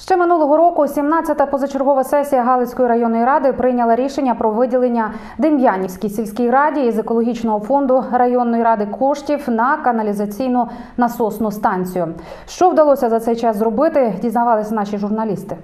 Ще минулого року 17-та позачергова сесія Галицької районної ради прийняла рішення про виділення Дем'янівській сільській раді із екологічного фонду районної ради коштів на каналізаційну насосну станцію. Що вдалося за цей час зробити, дізнавалися наші журналісти.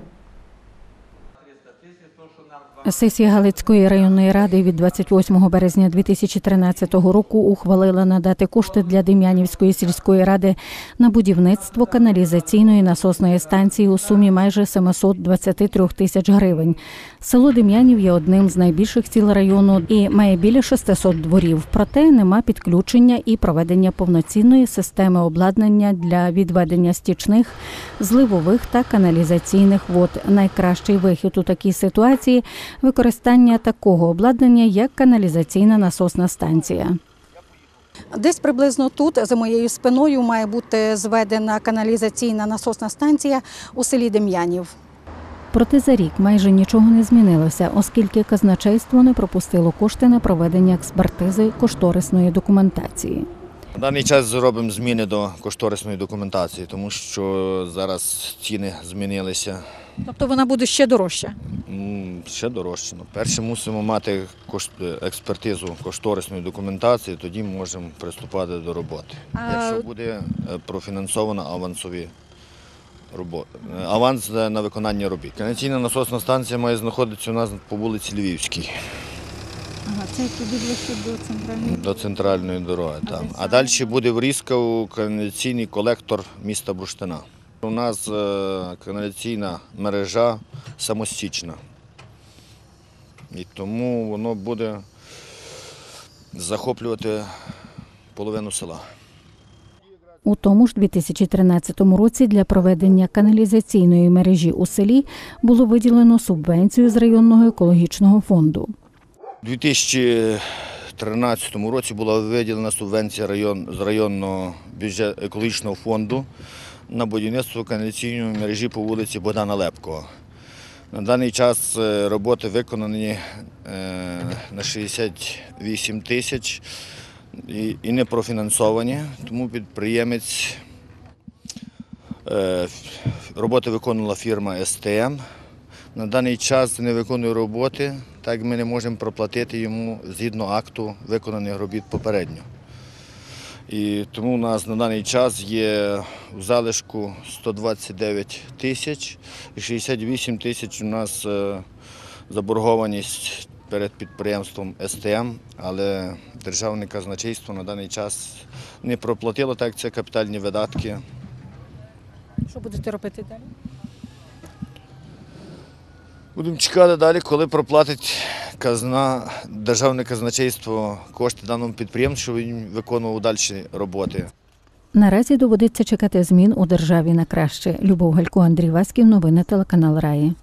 Сесія Галицької районної ради від 28 березня 2013 року ухвалила надати кошти для Дем'янівської сільської ради на будівництво каналізаційної насосної станції у сумі майже 723 тисяч гривень. Село Дем'янів є одним з найбільших сіл району і має біля 600 дворів. Проте нема підключення і проведення повноцінної системи обладнання для відведення стічних, зливових та каналізаційних вод. Найкращий вихід у такій ситуації використання такого обладнання, як каналізаційна насосна станція. Десь приблизно тут, за моєю спиною, має бути зведена каналізаційна насосна станція у селі Дем'янів. Проте за рік майже нічого не змінилося, оскільки казначейство не пропустило кошти на проведення експертизи кошторисної документації. На даний час зробимо зміни до кошторисної документації, тому що зараз ціни змінилися Тобто вона буде ще дорожча. Ще дорожче. Ну, Перше мусимо мати кошт- експертизу кошторисної документації, тоді можемо приступати до роботи. А- Якщо буде е, профінансовано авансові роботи, аванс е, на виконання робіт. Канаційна насосна станція має знаходитися у нас по вулиці Львівській. Ага, це ближче до центральної. До центральної дороги. Там. А далі буде врізка у каналізаційний колектор міста Бурштина. У нас е, каналізаційна мережа самостічна. І тому воно буде захоплювати половину села. У тому ж 2013 році для проведення каналізаційної мережі у селі було виділено субвенцію з районного екологічного фонду. У 2013 році була виділена субвенція район, з районного бюджет, екологічного фонду на будівництво каналізаційної мережі по вулиці Богдана Лепкого. На даний час е, роботи виконані е, на 68 тисяч і, не профінансовані, тому підприємець е, роботи виконувала фірма СТМ. На даний час не виконує роботи, так ми не можемо проплатити йому згідно акту виконаних робіт попередньо. І тому у нас на даний час є в залишку 129 тисяч і 68 тисяч у нас е, заборгованість перед підприємством СТМ, але державне казначейство на даний час не проплатило, так як це капітальні видатки. Що будете робити далі? Будемо чекати далі, коли проплатить казна, державне казначейство кошти даному підприємству, щоб він виконував далі роботи. Наразі доводиться чекати змін у державі на краще. Любов Галько, Андрій Васьків, новини телеканал Раї.